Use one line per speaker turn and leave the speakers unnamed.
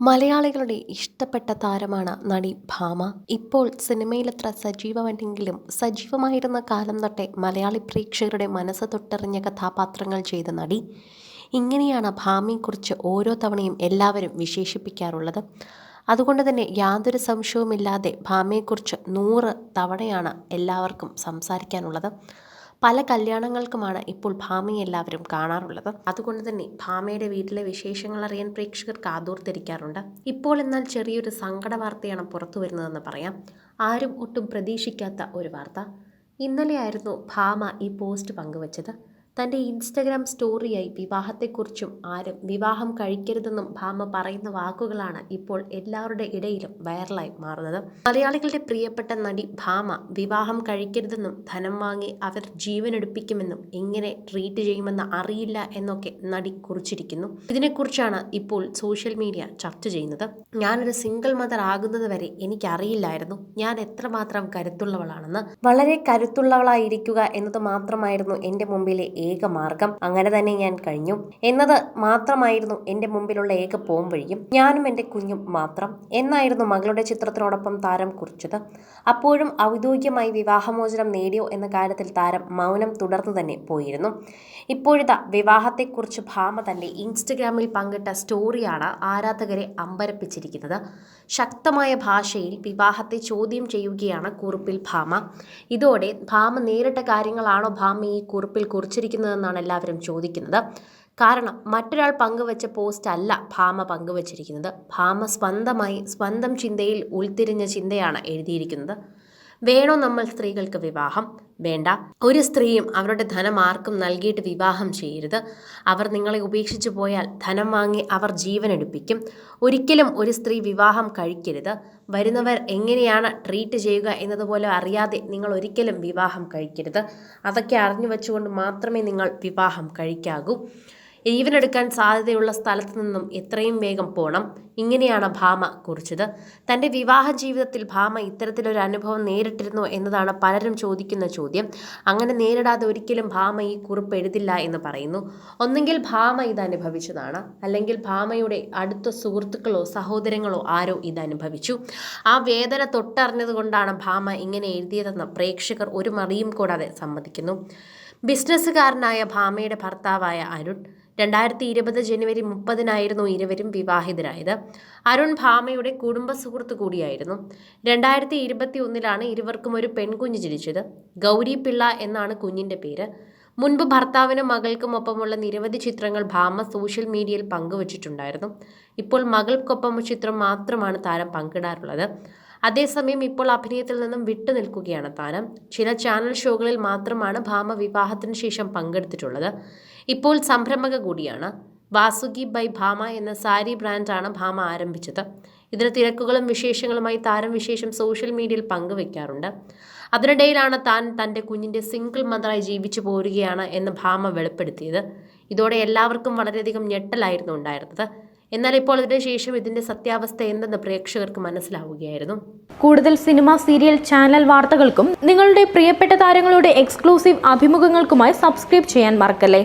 മലയാളികളുടെ ഇഷ്ടപ്പെട്ട താരമാണ് നടി ഭാമ. ഇപ്പോൾ സിനിമയിലത്ര സജീവമല്ലെങ്കിലും സജീവമായിരുന്ന കാലം തൊട്ടേ മലയാളി പ്രേക്ഷകരുടെ മനസ്സ് തൊട്ടറിഞ്ഞ കഥാപാത്രങ്ങൾ ചെയ്ത നടി. ഇങ്ങനെയാണ് ഭാമയെക്കുറിച്ച് ഓരോ തവണയും എല്ലാവരും വിശേഷിപ്പിക്കാറുള്ളത്. അതുകൊണ്ട് തന്നെ യാതൊരു സംശയവുമില്ലാതെ ഭാമയെക്കുറിച്ച് നൂറ് തവണയാണ് എല്ലാവർക്കും സംസാരിക്കാനുള്ളത്. പല കല്യാണങ്ങൾക്കുമാണ് ഇപ്പോൾ ഭാമയെ എല്ലാവരും കാണാറുള്ളത്. അതുകൊണ്ട് തന്നെ ഭാമയുടെ വീട്ടിലെ വിശേഷങ്ങൾ അറിയാൻ പ്രേക്ഷകർ കാതോർത്തിരിക്കാറുണ്ട്. ഇപ്പോൾ എന്നാൽ ചെറിയൊരു സങ്കട വാർത്തയാണ് പുറത്തു വരുന്നതെന്ന് പറയാം. ആരും ഒട്ടും പ്രതീക്ഷിക്കാത്ത ഒരു വാർത്ത. ഇന്നലെയായിരുന്നു ഭാമ ഈ പോസ്റ്റ് പങ്കുവച്ചത്. തന്റെ ഇൻസ്റ്റഗ്രാം സ്റ്റോറിയായി വിവാഹത്തെക്കുറിച്ചും ആരും വിവാഹം കഴിക്കരുതെന്നും ഭാമ പറയുന്ന വാക്കുകളാണ് ഇപ്പോൾ എല്ലാവരുടെ ഇടയിലും വൈറലായി മാറുന്നത്. മലയാളികളുടെ പ്രിയപ്പെട്ട നടി ഭാമ വിവാഹം കഴിക്കരുതെന്നും ധനം വാങ്ങി അവർ ജീവനെടുപ്പിക്കുമെന്നും എങ്ങനെ ട്രീറ്റ് ചെയ്യുമെന്ന് അറിയില്ല എന്നൊക്കെ നടി കുറിച്ചിരിക്കുന്നു. ഇതിനെക്കുറിച്ചാണ് ഇപ്പോൾ സോഷ്യൽ മീഡിയ ചർച്ച ചെയ്യുന്നത്. ഞാനൊരു സിംഗിൾ മദർ ആകുന്നത് വരെ എനിക്കറിയില്ലായിരുന്നു. ഞാൻ എത്രമാത്രം കരുത്തുള്ളവളാണെന്ന്. വളരെ കരുത്തുള്ളവളായിരിക്കുക എന്നത് മാത്രമായിരുന്നു എന്റെ മുമ്പിലെ ഏക മാർഗം അങ്ങനെ തന്നെ ഞാൻ കഴിഞ്ഞു. എന്നത് മാത്രമായിരുന്നു എന്റെ മുമ്പിലുള്ള ഏക പോംവഴിയും ഞാനും എന്റെ കുഞ്ഞും മാത്രം. എന്നായിരുന്നു മകളുടെ ചിത്രത്തിനോടൊപ്പം താരം കുറിച്ചത്. അപ്പോഴും ഔദ്യോഗികമായി വിവാഹമോചനം നേടിയോ എന്ന കാര്യത്തിൽ താരം മൗനം തുടർന്നു തന്നെ പോയിരുന്നു. ഇപ്പോഴത്തെ വിവാഹത്തെക്കുറിച്ച് ഭാമ തന്റെ ഇൻസ്റ്റഗ്രാമിൽ പങ്കിട്ട സ്റ്റോറിയാണ് ആരാധകരെ അമ്പരപ്പിച്ചിരിക്കുന്നത്. ശക്തമായ ഭാഷയിൽ വിവാഹത്തെ ചോദ്യം ചെയ്യുകയാണ് കുറിപ്പിൽ ഭാമ. ഇതോടെ ഭാമ നേരിട്ട കാര്യങ്ങളാണോ ഭാമ ഈ കുറിപ്പിൽ കുറിച്ചിരിക്കുന്നതെന്നാണ് എല്ലാവരും ചോദിക്കുന്നത്. കാരണം മറ്റൊരാൾ പങ്കുവച്ച പോസ്റ്റ് അല്ല ഭാമ പങ്കുവച്ചിരിക്കുന്നത്. ഭാമ സ്വന്തമായി സ്വന്തം ചിന്തയിൽ ഉൾത്തിരിഞ്ഞ ചിന്തയാണ് എഴുതിയിരിക്കുന്നത്. വേണോ നമ്മൾ സ്ത്രീകൾക്ക് വിവാഹം? വേണ്ട. ഒരു സ്ത്രീയും അവരുടെ ധനം ആർക്കും നൽകിയിട്ട് വിവാഹം ചെയ്യരുത്. അവർ നിങ്ങളെ ഉപേക്ഷിച്ചു പോയാൽ ധനം വാങ്ങി അവർ ജീവനെടുപ്പിക്കും. ഒരിക്കലും ഒരു സ്ത്രീ വിവാഹം കഴിക്കരുത്. വരുന്നവർ എങ്ങനെയാണ് ട്രീറ്റ് ചെയ്യുക എന്നതുപോലെ അറിയാതെ നിങ്ങൾ ഒരിക്കലും വിവാഹം കഴിക്കരുത്. അതൊക്കെ അറിഞ്ഞു വെച്ചുകൊണ്ട് മാത്രമേ നിങ്ങൾ വിവാഹം കഴിക്കാകൂ. ജീവനെടുക്കാൻ സാധ്യതയുള്ള സ്ഥലത്തു നിന്നും എത്രയും വേഗം പോകണം ഇങ്ങനെയാണ് ഭാമ കുറിച്ചത്. തന്റെ വിവാഹ ജീവിതത്തിൽ ഭാമ ഇത്തരത്തിലൊരു അനുഭവം നേരിട്ടിരുന്നു എന്നതാണ് പലരും ചോദിക്കുന്ന ചോദ്യം. അങ്ങനെ നേരിടാതെ ഒരിക്കലും ഭാമ ഈ കുറിപ്പ് എഴുതില്ല എന്ന് പറയുന്നു. ഒന്നെങ്കിൽ ഭാമ ഇത് അനുഭവിച്ചതാണ് അല്ലെങ്കിൽ ഭാമയുടെ അടുത്ത സുഹൃത്തുക്കളോ സഹോദരങ്ങളോ ആരോ ഇത് അനുഭവിച്ചു. ആ വേദന തൊട്ടറിഞ്ഞതുകൊണ്ടാണ് ഭാമ ഇങ്ങനെ എഴുതിയതെന്ന് പ്രേക്ഷകർ ഒരു മറിയും കൂടാതെ സമ്മതിക്കുന്നു. ബിസിനസ്സുകാരനായ ഭാമയുടെ ഭർത്താവായ അരുൺ രണ്ടായിരത്തി ഇരുപത് ജനുവരി മുപ്പതിനായിരുന്നു ഇരുവരും വിവാഹിതരായത്. അരുൺ ഭാമയുടെ കുടുംബ സുഹൃത്ത് കൂടിയായിരുന്നു. രണ്ടായിരത്തി ഇരുപത്തി ഒന്നിലാണ് ഇരുവർക്കും ഒരു പെൺകുഞ്ഞ് ജനിച്ചത്. ഗൗരി പിള്ള എന്നാണ് കുഞ്ഞിന്റെ പേര്. മുൻപ് ഭർത്താവിനും മകൾക്കും ഒപ്പമുള്ള നിരവധി ചിത്രങ്ങൾ ഭാമ സോഷ്യൽ മീഡിയയിൽ പങ്കുവച്ചിട്ടുണ്ടായിരുന്നു. ഇപ്പോൾ മകൾക്കൊപ്പം ചിത്രം മാത്രമാണ് താരം പങ്കിടാറുള്ളത്. അതേസമയം ഇപ്പോൾ അഭിനയത്തിൽ നിന്നും വിട്ടു നിൽക്കുകയാണ് താരം. ചില ചാനൽ ഷോകളിൽ മാത്രമാണ് ഭാമ വിവാഹത്തിന് ശേഷം പങ്കെടുത്തിട്ടുള്ളത്. ഇപ്പോൾ സംരംഭക കൂടിയാണ്. വാസുകി ബൈ ഭാമ എന്ന സാരി ബ്രാൻഡാണ് ഭാമ ആരംഭിച്ചത്. ഇതിന് തിരക്കുകളും വിശേഷങ്ങളുമായി താരം വിശേഷം സോഷ്യൽ മീഡിയയിൽ പങ്കുവെക്കാറുണ്ട്. അതിനിടയിലാണ് താൻ തന്റെ കുഞ്ഞിന്റെ സിംഗിൾ മദറായി ജീവിച്ചു പോരുകയാണ് എന്ന് ഭാമ വെളിപ്പെടുത്തിയത്. ഇതോടെ എല്ലാവർക്കും വളരെയധികം ഞെട്ടലായിരുന്നു ഉണ്ടായിരുന്നത്. എന്നാൽ ഇപ്പോൾ ശേഷം ഇതിന്റെ സത്യാവസ്ഥ എന്തെന്ന് പ്രേക്ഷകർക്ക് മനസ്സിലാവുകയായിരുന്നു.
കൂടുതൽ സിനിമ സീരിയൽ ചാനൽ വാർത്തകൾക്കും നിങ്ങളുടെ പ്രിയപ്പെട്ട താരങ്ങളുടെ എക്സ്ക്ലൂസീവ് അഭിമുഖങ്ങൾക്കുമായി സബ്സ്ക്രൈബ് ചെയ്യാൻ മറക്കല്ലേ?